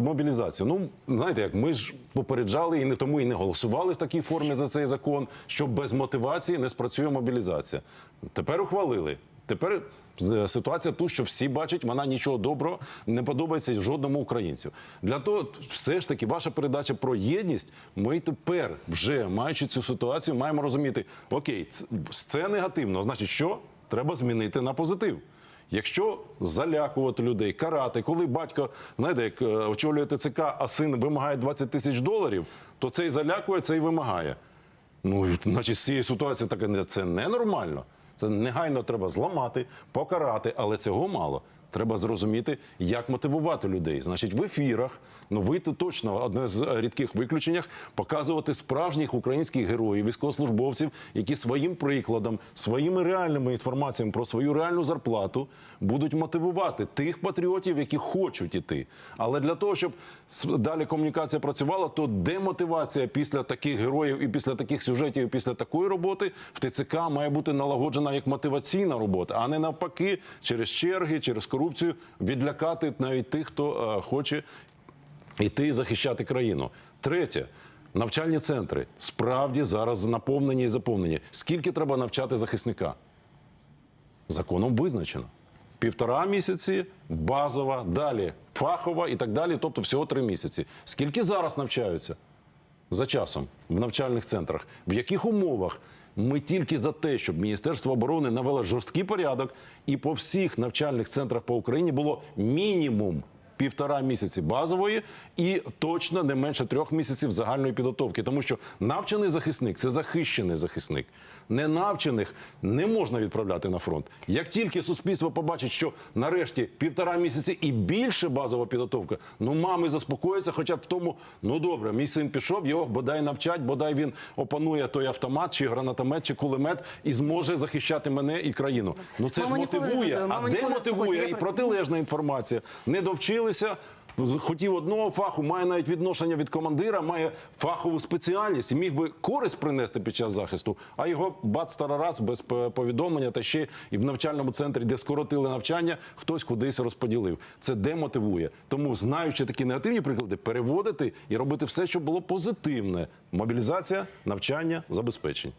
мобілізацію. Ну знаєте, як ми ж попереджали і не тому і не голосували в такій формі за цей закон, що без мотивації не спрацює мобілізація. Тепер ухвалили. Тепер з- ситуація ту, що всі бачать, вона нічого доброго не подобається жодному українцю. Для того, все ж таки, ваша передача про єдність. Ми тепер, вже маючи цю ситуацію, маємо розуміти: окей, це негативно. Значить, що треба змінити на позитив. Якщо залякувати людей, карати, коли батько, знаєте, як е, очолює ТЦК, а син вимагає 20 тисяч доларів, то цей залякує, цей вимагає. Ну, значить, з цієї ситуації таке це ненормально. Це негайно треба зламати, покарати, але цього мало. Треба зрозуміти, як мотивувати людей. Значить, в ефірах, ну ви то точно одне з рідких виключеннях, показувати справжніх українських героїв, військовослужбовців, які своїм прикладом, своїми реальними інформаціями про свою реальну зарплату будуть мотивувати тих патріотів, які хочуть іти. Але для того, щоб далі комунікація працювала, то демотивація після таких героїв і після таких сюжетів, і після такої роботи в ТЦК має бути налагоджена як мотиваційна робота, а не навпаки, через черги, через корупцію відлякати навіть тих, хто е, хоче йти і захищати країну. Третє. Навчальні центри справді зараз наповнені і заповнені. Скільки треба навчати захисника? Законом визначено. Півтора місяці, базова, далі фахова і так далі. Тобто всього три місяці. Скільки зараз навчаються? за часом в навчальних центрах. В яких умовах ми тільки за те, щоб Міністерство оборони навело жорсткий порядок, і по всіх навчальних центрах по Україні було мінімум півтора місяці базової і точно не менше трьох місяців загальної підготовки, тому що навчений захисник це захищений захисник. Ненавчених не можна відправляти на фронт. Як тільки суспільство побачить, що нарешті півтора місяці і більше базова підготовка, ну мами заспокояться, хоча б в тому, ну добре, мій син пішов, його бодай навчать, бодай він опанує той автомат, чи гранатомет, чи кулемет і зможе захищати мене і країну. Ну це Мама ж мотивує. А де заспокоїться. мотивує і протилежна інформація? Не довчилися. Хотів одного фаху, має навіть відношення від командира, має фахову спеціальність і міг би користь принести під час захисту, а його бац раз без повідомлення та ще і в навчальному центрі, де скоротили навчання, хтось кудись розподілив. Це демотивує. Тому, знаючи такі негативні приклади, переводити і робити все, щоб було позитивне: мобілізація, навчання, забезпечення.